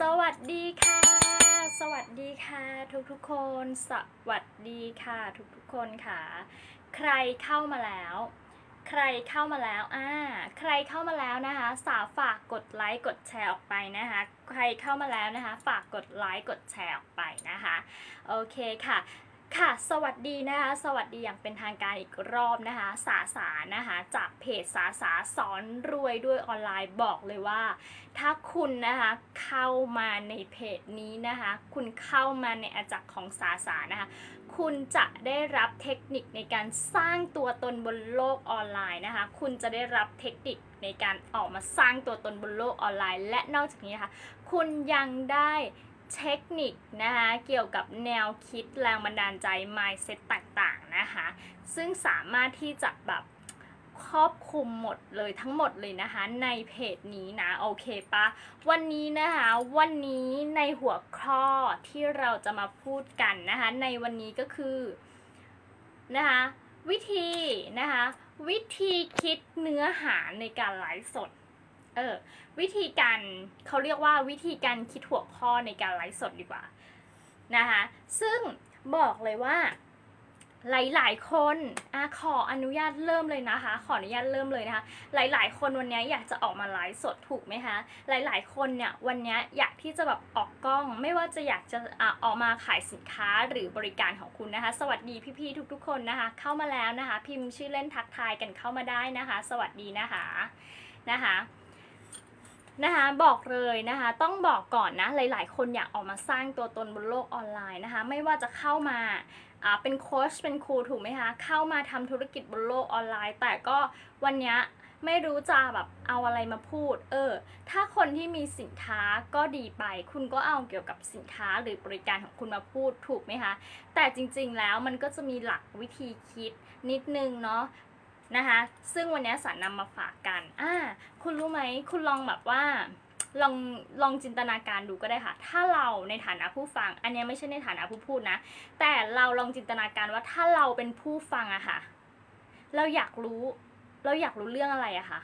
สวัสดีค่ะ สวัสดีค่ะ ทุกทุกๆคน สวัสดีค่ะ ทุกทุกๆคนค่ะ ใครเข้ามาแล้ว ใครเข้ามาแล้วอ่าใครเข้ามาแล้วนะคะ สาวฝากกดไลค์กดแชร์ออกไปนะคะ ใครเข้ามาแล้วนะคะ ฝากกดไลค์กดแชร์ออกไปนะคะ โอเคค่ะ ค่ะสวัสดีนะคะ สวัสดีอย่างเป็นทางการอีกรอบนะคะ สาสานะคะ จากเพจสาสาสอนรวยด้วยออนไลน์บอกเลยว่า ถ้าคุณนะคะเข้ามาในเพจนี้นะคะ คุณเข้ามาในอาจักรของสาสานะคะ คุณจะได้รับเทคนิคในการสร้างตัวตนบนโลกออนไลน์นะคะ คุณจะได้รับเทคนิคในการออกมาสร้างตัวตนบนโลกออนไลน์ และนอกจากนี้นะคะคุณยังได้ เทคนิคนะคะเกี่ยวกับแนวคิดแรงบันดาลใจ mindset ต่างๆนะคะ ซึ่งสามารถที่จะแบบครอบคลุมหมดเลยทั้งหมดเลยนะคะในเพจนี้นะโอเคปะวันนี้นะคะวันนี้ในหัวข้อที่เราจะมาพูดกันนะคะในวันนี้ก็คือนะคะวิธีนะคะวิธีคิดเนื้อหาในการไลฟ์สด เออวิธีการเขาเรียกว่าวิธีการคิดหัวข้อในการไลฟ์สดดีกว่านะคะซึ่งบอกเลยว่าหลายๆ คนอขออนุญาตเริ่มเลยนะคะ ขออนุญาตเริ่มเลยนะคะ หลาย ๆ คนวันนี้อยากจะออกมาไลฟ์สดถูกไหมคะ หลาย ๆ คนเนี่ยวันนี้อยากที่จะแบบออกกล้อง ไม่ว่าจะอยากจะอะออกมาขายสินค้าหรือบริการของคุณนะคะ สวัสดีพี่ๆทุก ๆ คนนะคะ เข้ามาแล้วนะคะ พิมพ์ชื่อเล่นทักทายกันเข้ามาได้นะคะ สวัสดีนะคะนะคะ นะคะบอกเลยนะคะ ต้องบอกก่อนนะหลาย ๆ คนอยากออกมาสร้างตัวตนบนโลกออนไลน์นะคะ ไม่ว่าจะเข้ามาเป็นโค้ชเป็นครูถูกไหมคะ เข้ามาทำธุรกิจบนโลกออนไลน์ แต่ก็วันนี้ไม่รู้จะแบบเอาอะไรมาพูด เออ ถ้าคนที่มีสินค้าก็ดีไป คุณก็เอาเกี่ยวกับสินค้าหรือบริการของคุณมาพูดถูกไหมคะ แต่จริงๆแล้วมันก็จะมีหลักวิธีคิดนิดนึงเนาะ นะคะ ซึ่งวันนี้สารนำมาฝากกันอ่าคุณรู้ไหมคุณลองแบบว่าลองลองจินตนาการดูก็ได้ค่ะ ถ้าเราในฐานะผู้ฟัง อันนี้ไม่ใช่ในฐานะผู้พูดนะ แต่เราลองจินตนาการว่าถ้าเราเป็นผู้ฟังอะค่ะ เราอยากรู้ เราอยากรู้เรื่องอะไรอะค่ะ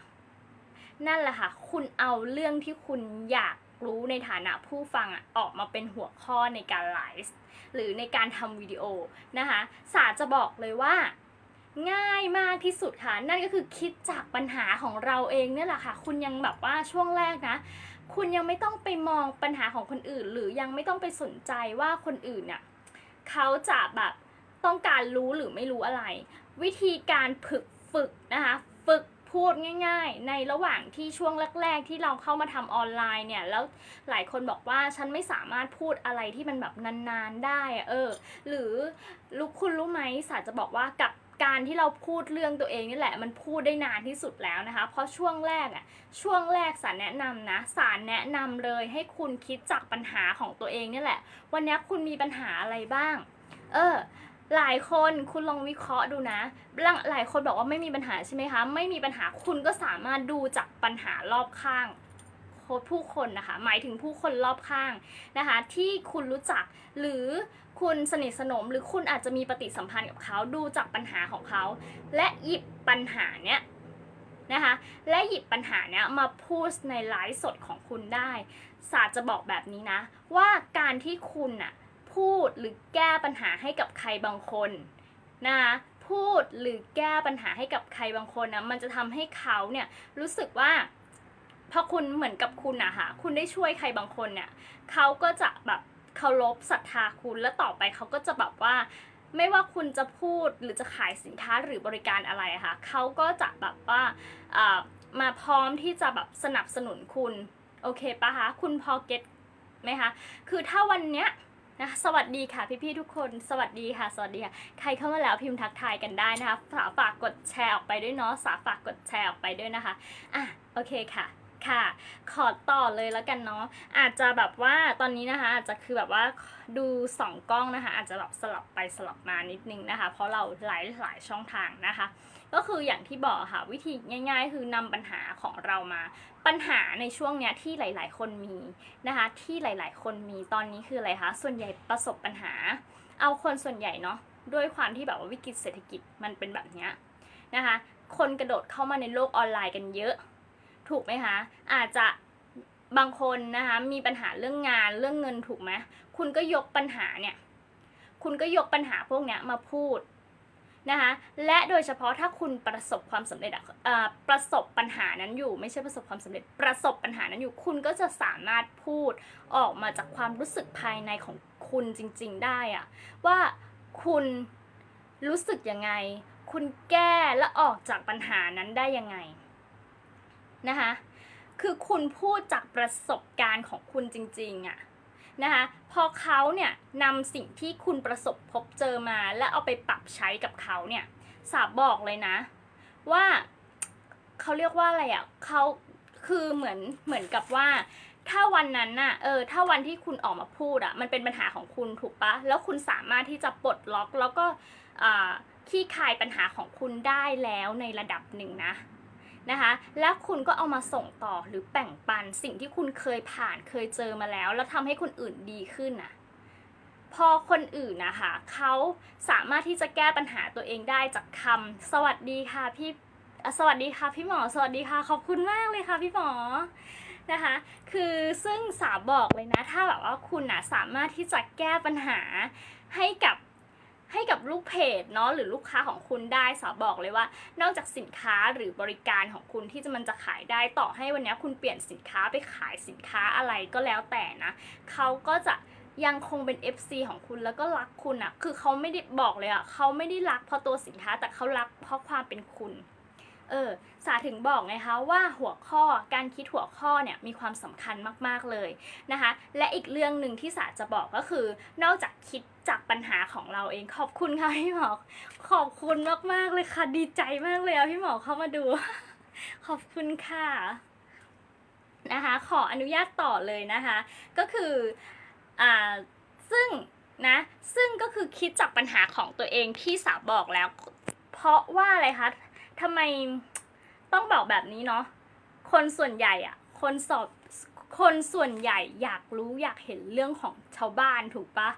นั่นแหละค่ะ คุณเอาเรื่องที่คุณอยากรู้ในฐานะผู้ฟังอะออกมาเป็นหัวข้อในการไลฟ์หรือในการทำวิดีโอนะคะ สาจะบอกเลยว่า ง่ายมากที่สุดค่ะ นั่นก็คือคิดจากปัญหาของเราเองเนี่ยแหละค่ะ คุณยังแบบว่าช่วงแรกนะ คุณยังไม่ต้องไปมองปัญหาของคนอื่น หรือยังไม่ต้องไปสนใจว่าคนอื่นเนี่ยเขาจะแบบต้องการรู้หรือไม่รู้อะไร วิธีการฝึกฝึกนะคะฝึกพูดง่ายๆ ในระหว่างที่ช่วงแรก ๆ ที่เราเข้ามาทำออนไลน์เนี่ย แล้วหลายคนบอกว่าฉันไม่สามารถพูดอะไรที่มันแบบนานๆได้อะเออ หรือลูกคุณรู้ไหมสาจะบอกว่ากับ การที่เราพูดเรื่องตัวเองนี่แหละมันพูดได้นานที่สุดแล้วนะคะ เพราะช่วงแรกอะช่วงแรกสารแนะนำนะสารแนะนำเลยให้คุณคิดจากปัญหาของตัวเองนี่แหละ วันนี้คุณมีปัญหาอะไรบ้าง เออหลายคนคุณลองวิเคราะห์ดูนะ หลายหลายคนบอกว่าไม่มีปัญหาใช่ไหมคะ ไม่มีปัญหาคุณก็สามารถดูจากปัญหารอบข้าง ผู้คนนะคะ หมายถึงผู้คนรอบข้างนะคะ ที่คุณรู้จักหรือคุณสนิทสนม หรือคุณอาจจะมีปฏิสัมพันธ์กับเขาดูจากปัญหาของเขา และหยิบปัญหาเนี้ยนะคะ และหยิบปัญหาเนี้ยมาพูดในไลฟ์สดของคุณได้ศาสตร์จะบอกแบบนี้นะ ว่าการที่คุณน่ะพูดหรือแก้ปัญหาให้กับใครบางคนนะคะพูดหรือแก้ปัญหาให้กับใครบางคนนะมันจะทำให้เขาเนี่ยรู้สึกว่า พอคุณเหมือนกับคุณอะค่ะคุณได้ช่วยใครบางคนเนี่ยเขาก็จะแบบเคารพศรัทธาคุณแล้วต่อไปเขาก็จะแบบว่า ไม่ว่าคุณจะพูดหรือจะขายสินค้าหรือบริการอะไรค่ะเขาก็จะแบบว่าอ่ามาพร้อมที่จะแบบสนับสนุนคุณโอเคปะคะคุณพอเก็ตไหมคะคือถ้าวันเนี้ยนะสวัสดีค่ะพี่ๆทุกคน สวัสดีค่ะ สวัสดีค่ะ ใครเข้ามาแล้วพิมพ์ทักทายกันได้นะคะฝากฝากกดแชร์ออกไปด้วยเนาะสาฝากกดแชร์ออกไปด้วยนะคะอะโอเคค่ะ ค่ะ ขอต่อเลยแล้วกันเนาะอาจจะแบบว่าตอนนี้นะคะอาจจะคือแบบว่าดูสองกล้องนะคะ อาจจะแบบสลับไปสลับมานิดนึงนะคะ เพราะเราหลายหลายช่องทางนะคะ ก็คืออย่างที่บอกค่ะ วิธีง่าย ๆ คือนำปัญหาของเรามา ปัญหาในช่วงเนี้ยที่หลาย ๆ คนมีนะคะ ที่หลาย ๆ คนมีตอนนี้คืออะไรคะส่วนใหญ่ประสบปัญหา เอาคนส่วนใหญ่เนาะด้วยความที่แบบว่าวิกฤตเศรษฐกิจมันเป็นแบบเนี้ยนะคะ คนกระโดดเข้ามาในโลกออนไลน์กันเยอะ ถูกไหมคะ อาจจะบางคนนะคะมีปัญหาเรื่องงานเรื่องเงินถูกไหมคุณก็ยกปัญหาเนี่ย คุณก็ยกปัญหาพวกเนี้ยมาพูดนะคะและโดยเฉพาะถ้าคุณประสบความสำเร็จอะเอ่อประสบปัญหานั้นอยู่ ไม่ใช่ประสบความสำเร็จประสบปัญหานั้นอยู่ คุณก็จะสามารถพูดออกมาจากความรู้สึกภายในของคุณจริง ๆ ได้อะว่าคุณรู้สึกยังไง คุณแก้และออกจากปัญหานั้นได้ยังไง นะคะ คือคุณพูดจากประสบการณ์ของคุณจริงๆอะนะคะ พอเขาเนี่ยนำสิ่งที่คุณประสบพบเจอมา แล้วเอาไปปรับใช้กับเขาเนี่ยสาบบอกเลยนะ ว่าเขาเรียกว่าอะไรอะ่ะเขาคือเหมือนเหมือนกับว่า ถ้าวันนั้นน่ะเออถ้าวันที่คุณออกมาพูดอะ่ะมันเป็นปัญหาของคุณถูกปะแล้วคุณสามารถที่จะปลดล็อกแล้วก็อ่าขี้คายปัญหาของคุณได้แล้วในระดับหนึ่งนะ นะคะ แล้วคุณก็เอามาส่งต่อหรือแบ่งปันสิ่งที่คุณเคยผ่านเคยเจอมาแล้ว แล้วทำให้คนอื่นดีขึ้นน่ะพอคนอื่นนะคะเขาสามารถที่จะแก้ปัญหาตัวเองได้จากคำสวัสดีค่ะพี่สวัสดีค่ะพี่หมอ สวัสดีค่ะ ขอบคุณมากเลยค่ะพี่หมอนะคะ คือซึ่งสาบอกเลยนะ ถ้าแบบว่าคุณนะสามารถที่จะแก้ปัญหาให้กับ เพจเนาะหรือลูกค้าของคุณได้สาบอกเลยว่า นอกจากสินค้าหรือบริการของคุณที่จะมันจะขายได้ต่อให้วันนี้คุณเปลี่ยนสินค้าไปขายสินค้าอะไรก็แล้วแต่นะเขาก็จะยังคงเป็น FC ของคุณแล้วก็รักคุณอะคือเขาไม่ได้บอกเลยอะเขาไม่ได้รักเพราะตัวสินค้าแต่เขารักเพราะความเป็นคุณ เออสาถึงบอกไงคะว่าหัวข้อการคิดหัวข้อเนี่ยมีความสำคัญมากๆเลยนะคะ และอีกเรื่องหนึ่งที่สาจะบอกก็คือ นอกจากคิดจากปัญหาของเราเองขอบคุณค่ะพี่หมอขอบคุณมากๆเลยค่ะดีใจมากเลยอะพี่หมอเข้ามาดู ขอบคุณค่ะนะคะ ขออนุญาตต่อเลยนะคะ ก็คืออ่าซึ่งนะซึ่งก็คือคิดจากปัญหาของตัวเองที่สาบอกแล้ว เพราะว่าอะไรคะ ทำไมต้องบอกแบบนี้เนาะคนส่วนใหญ่อะคนสอบคนส่วนใหญ่อยากรู้อยากเห็นเรื่องของชาวบ้านถูกปะ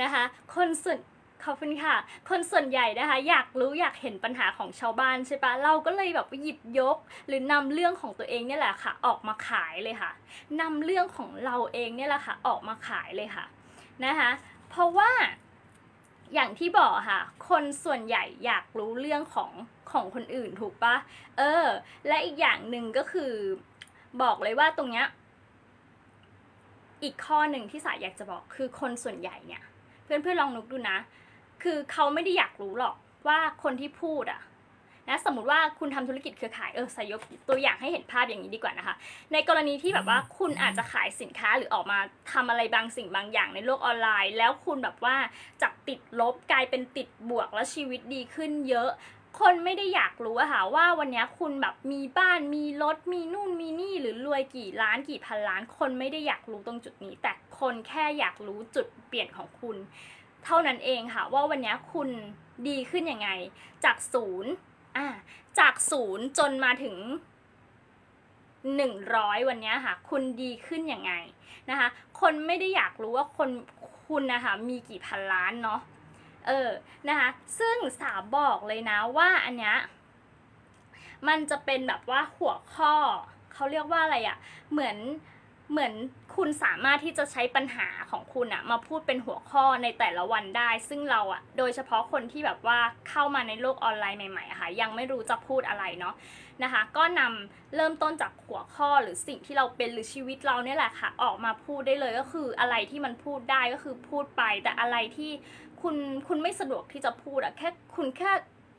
นะคะ คนส่วนขอบคุณค่ะ คนส่วนใหญ่นะคะ อยากรู้อยากเห็นปัญหาของชาวบ้านใช่ปะเราก็เลยแบบหยิบยก หรือนำเรื่องของตัวเองเนี่ยแหละค่ะ ออกมาขายเลยค่ะนำเรื่องของเราเองเนี่ยแหละค่ะ ออกมาขายเลยค่ะนะคะ เพราะว่าอย่างที่บอกค่ะ คนส่วนใหญ่อยากรู้เรื่องของ ของคนอื่นถูกปะเออ และอีกอย่างหนึ่งก็คือบอกเลยว่าตรงเนี้ยอีกข้อหนึ่งที่สายอยากจะบอกคือคนส่วนใหญ่เนี่ย เพื่อนเพื่อนๆลองนึกดูนะ คือเขาไม่ได้อยากรู้หรอกว่าคนที่พูดอะนะสมมติว่าคุณทำธุรกิจเครือข่ายเออสายยกตัวอย่างให้เห็นภาพอย่างนี้ดีกว่านะคะ ในกรณีที่แบบว่าคุณอาจจะขายสินค้าหรือออกมาทำอะไรบางสิ่งบางอย่างในโลกออนไลน์ แล้วคุณแบบว่าจากติดลบกลายเป็นติดบวกแล้วชีวิตดีขึ้นเยอะ คนไม่ได้อยากรู้อะค่ะว่าวันนี้คุณแบบมีบ้านมีรถมีนู่นมีนี่หรือรวยกี่ล้านกี่พันล้าน คนไม่ได้อยากรู้ตรงจุดนี้ แต่คนแค่อยากรู้จุดเปลี่ยนของคุณ เท่านั้นเองค่ะ ว่าวันนี้คุณดีขึ้นยังไง จากศูนย์อ่าจากศูนย์จนมาถึงหนึ่งร้อยวันนี้ค่ะ คุณดีขึ้นยังไงนะคะ คนไม่ได้อยากรู้ว่าคนคุณนะคะมีกี่พันล้านเนาะ เออนะคะซึ่งสาบอกเลยนะว่าอันเนี้ยมันจะเป็นแบบว่าหัวข้อเขาเรียกว่าอะไรอะ่ะเหมือนเหมือนคุณสามารถที่จะใช้ปัญหาของคุณอะมาพูดเป็นหัวข้อในแต่ละวันได้ ซึ่งเราอะโดยเฉพาะคนที่แบบว่าเข้ามาในโลกออนไลน์ใหม่ๆอะค่ะยังไม่รู้จะพูดอะไรเนาะนะคะ ก็นำเริ่มต้นจากหัวข้อหรือสิ่งที่เราเป็นหรือชีวิตเราเนี่ยแหละค่ะ ออกมาพูดได้เลยก็คืออะไรที่มันพูดได้ก็คือพูดไปแต่อะไรที่ คุณคุณไม่สะดวกที่จะพูดอะแค่คุณแค่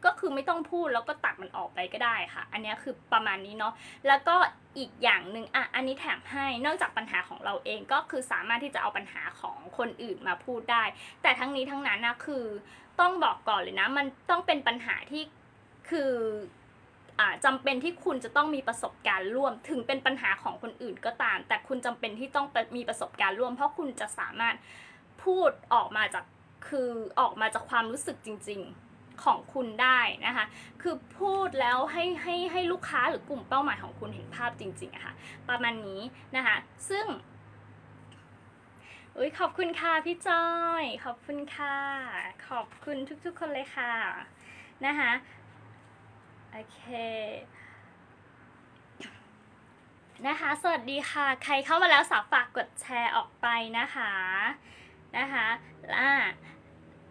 ก็คือไม่ต้องพูดแล้วก็ตัดมันออกไปก็ได้ค่ะ อันนี้คือประมาณนี้เนาะแล้วก็อีกอย่างหนึ่งอะอันนี้แถมให้นอกจากปัญหาของเราเองก็คือสามารถที่จะเอาปัญหาของคนอื่นมาพูดได้ แต่ทั้งนี้ทั้งนั้นนะคือต้องบอกก่อนเลยนะ มันต้องเป็นปัญหาที่คืออ่าจำเป็นที่คุณจะต้องมีประสบการณ์ร่วม ถึงเป็นปัญหาของคนอื่นก็ตาม แต่คุณจำเป็นที่ต้องมีประสบการณ์ร่วม เพราะคุณจะสามารถพูดออกมาจาก คือออกมาจากความรู้สึกจริง ๆของคุณได้นะคะ คือพูดแล้วให้ให้ให้ลูกค้าหรือกลุ่มเป้าหมายของคุณเห็นภาพจริงๆอะค่ะประมาณนี้นะคะ ซึ่งอุ้ยขอบคุณค่ะพี่จอย ขอบคุณค่ะ ขอบคุณทุกๆคนเลยค่ะนะคะโอเคนะคะ สวัสดีค่ะ ใครเข้ามาแล้วสาวฝากกดแชร์ออกไปนะคะ นะคะอ่า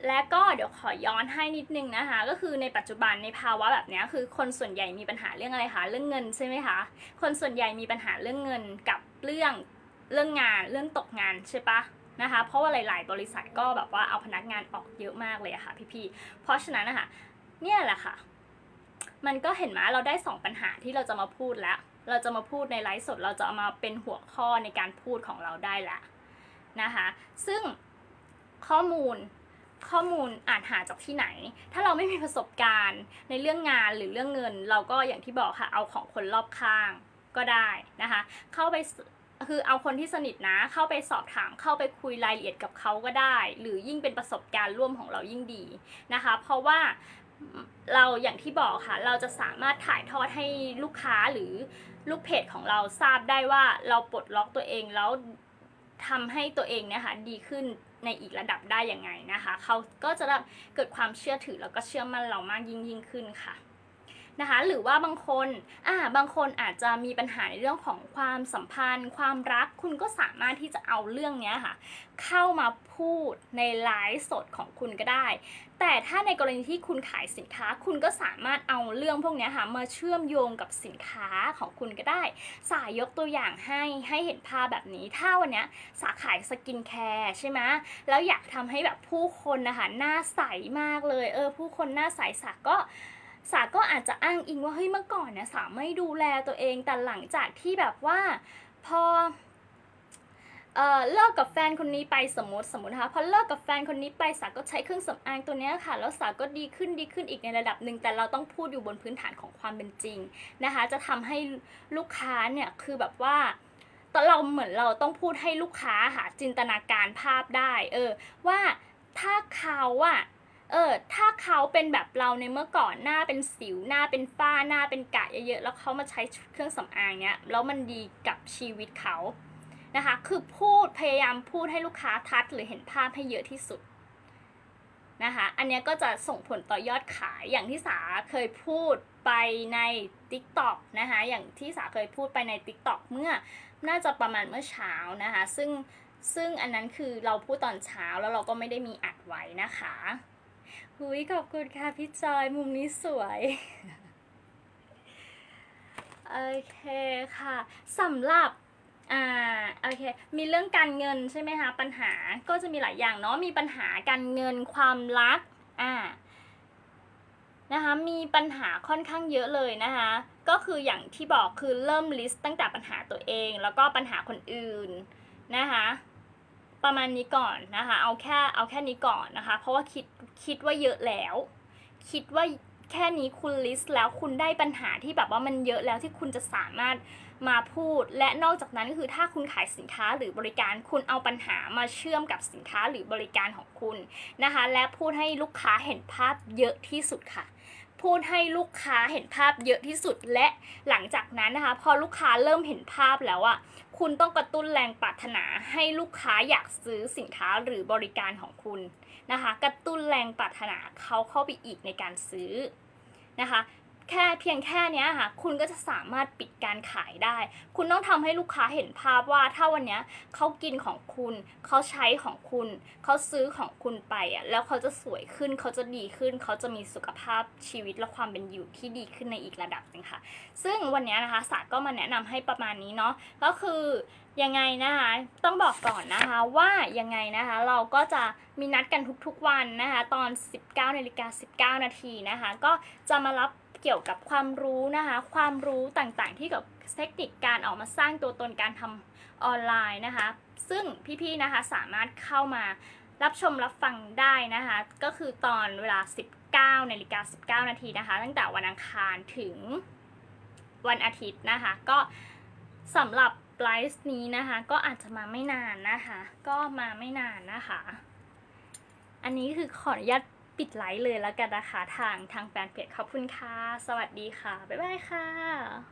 และก็เดี๋ยวขอย้อนให้นิดนึงนะคะ ก็คือในปัจจุบันในภาวะแบบนี้คือคนส่วนใหญ่มีปัญหาเรื่องอะไรคะเรื่องเงินใช่ไหมคะคนส่วนใหญ่มีปัญหาเรื่องเงินกับเรื่องเรื่องงานเรื่องตกงานใช่ปะนะคะเพราะว่าหลาย ๆ บริษัทก็แบบว่าเอาพนักงานออกเยอะมากเลยอะค่ะพี่ๆเพราะฉะนั้นนะคะเนี่ยแหละค่ะ มันก็เห็นไหมเราได้สองปัญหาที่เราจะมาพูดแล้ว เราจะมาพูดในไลฟ์สดเราจะเอามาเป็นหัวข้อในการพูดของเราได้แล้วนะคะ ซึ่งข้อมูล ข้อมูลอ่าจหาจากที่ไหน ถ้าเราไม่มีประสบการณ์ในเรื่องงานหรือเรื่องเงิน เราก็อย่างที่บอกค่ะเอาของคนรอบข้างก็ได้นะคะ เข้าไปคือเอาคนที่สนิทนะ เข้าไปสอบถามเข้าไปคุยรายละเอียดกับเขาก็ได้ หรือยิ่งเป็นประสบการณ์ร่วมของเรายิ่งดีนะคะ เพราะว่าเราอย่างที่บอกค่ะ เราจะสามารถถ่ายทอดให้ลูกค้าหรือลูกเพจของเราทราบได้ว่าเราปลดล็อกตัวเองแล้ว ทำให้ตัวเองเนี่ยค่ะดีขึ้นในอีกระดับได้ยังไงนะคะ เขาก็จะเกิดความเชื่อถือแล้วก็เชื่อมั่นเรามากยิ่งยิ่งขึ้นค่ะนะคะหรือว่าบางคนอ่าบางคนอาจจะมีปัญหาในเรื่องของความสัมพันธ์ ความรักคุณก็สามารถที่จะเอาเรื่องเนี้ยค่ะ เข้ามาพูดในไลฟ์สดของคุณก็ได้ แต่ถ้าในกรณีที่คุณขายสินค้า คุณก็สามารถเอาเรื่องพวกนี้ค่ะมาเชื่อมโยงกับสินค้าของคุณก็ได้ สายยกตัวอย่างให้ให้เห็นภาพแบบนี้ ถ้าวันนี้สาขายสกินแคร์ใช่ไหมแล้วอยากทำให้แบบผู้คนนะคะหน้าใสมากเลย เออ ผู้คนหน้าใสสาก็สาก็อาจจะอ้างอิงว่าเฮ้ยเมื่อก่อนเนี่ยสาไม่ดูแลตัวเองแต่หลังจากที่แบบว่าพอ เอ่อเลิกกับแฟนคนนี้ไปสมมติสมมตินะคะพอเลิกกับแฟนคนนี้ไปสาก็ใช้เครื่องสำอางตัวนี้ค่ะ แล้วสาก็ดีขึ้นดีขึ้นอีกในระดับหนึ่งแต่เราต้องพูดอยู่บนพื้นฐานของความเป็นจริงนะคะ จะทำให้ลูกค้าเนี่ยคือแบบว่าตอนเราเหมือนเราต้องพูดให้ลูกค้าค่ะจินตนาการภาพได้ เออ ว่าถ้าเขาอะเออถ้าเขาเป็นแบบเราในเมื่อก่อนหน้าเป็นสิวหน้าเป็นฝ้าหน้าเป็นกะเยอะๆแล้วเขามาใช้เครื่องสำอางเนี้ยแล้วมันดีกับชีวิตเขา นะคะ คือพูดพยายามพูดให้ลูกค้าทัดหรือเห็นภาพให้เยอะที่สุดนะคะ อันนี้ก็จะส่งผลต่อยอดขายอย่างที่สาเคยพูดไปใน TikTok นะคะ อย่างที่สาเคยพูดไปใน TikTok เมื่อน่าจะประมาณเมื่อเช้านะคะ ซึ่งซึ่งอันนั้นคือเราพูดตอนเช้าแล้วเราก็ไม่ได้มีอัดไว้นะคะหุยขอบคุณค่ะพี่จอยมุมนี้สวยโอเคค่ะสำหรับ อ่าโอเคมีเรื่องการเงินใช่ไหมคะปัญหาก็จะมีหลายอย่างเนาะมีปัญหาการเงินความรักอ่านะคะมีปัญหาค่อนข้างเยอะเลยนะคะก็คืออย่างที่บอกคือเริ่มลิสต์ตั้งแต่ปัญหาตัวเอง แล้วก็ปัญหาคนอื่นนะคะประมาณนี้ก่อนนะคะเอาแค่เอาแค่นี้ก่อนนะคะเพราะว่าคิดคิดว่าเยอะแล้ว คิดว่าแค่นี้คุณลิสต์แล้วคุณได้ปัญหาที่แบบว่ามันเยอะแล้วที่คุณจะสามารถ มาพูด และนอกจากนั้นก็คือถ้าคุณขายสินค้าหรือบริการคุณเอาปัญหามาเชื่อมกับสินค้าหรือบริการของคุณนะคะ และพูดให้ลูกค้าเห็นภาพเยอะที่สุดค่ะพูดให้ลูกค้าเห็นภาพเยอะที่สุดและหลังจากนั้นนะคะ พอลูกค้าเริ่มเห็นภาพแล้วอะคุณต้องกระตุ้นแรงปรารถนาให้ลูกค้าอยากซื้อสินค้าหรือบริการของคุณนะคะ กระตุ้นแรงปรารถนาเขาเข้าไปอีกในการซื้อนะคะ แค่เพียงแค่เนี้ยค่ะ คุณก็จะสามารถปิดการขายได้ คุณต้องทำให้ลูกค้าเห็นภาพว่าถ้าวันเนี้ยเขากินของคุณ เขาใช้ของคุณ เขาซื้อของคุณไปอะแล้วเขาจะสวยขึ้น เขาจะดีขึ้น เขาจะมีสุขภาพชีวิตและความเป็นอยู่ที่ดีขึ้นในอีกระดับหนึงค่ะ ซึ่งวันเนี้ยนะคะสาก็มาแนะนำให้ประมาณนี้เนาะ ก็คือยังไงนะคะ ต้องบอกก่อนนะคะว่ายังไงนะคะ เราก็จะมีนัดกันทุกๆวันนะคะ ตอน 19นาฬิกา19 นาทีนะคะ ก็จะมารับ เกี่ยวกับความรู้นะคะ ความรู้ต่างๆ ที่เกี่ยวกับเทคนิคการออกมาสร้างตัวตนการทำออนไลน์นะคะ ซึ่งพี่ๆนะคะสามารถเข้ามารับชมรับฟังได้นะคะ ก็คือตอนเวลา 19นาฬิกา19 นาทีนะคะ ตั้งแต่วันอังคารถึงวันอาทิตย์นะคะ ก็สำหรับไลฟ์นี้นะคะ ก็อาจจะมาไม่นานนะคะ ก็มาไม่นานนะคะ อันนี้คือขออนุญาต ปิดไลฟ์เลยแล้วกันนะคะ ทางทางแฟนเพจขอบคุณค่ะ สวัสดีค่ะ บ๊ายบายค่ะ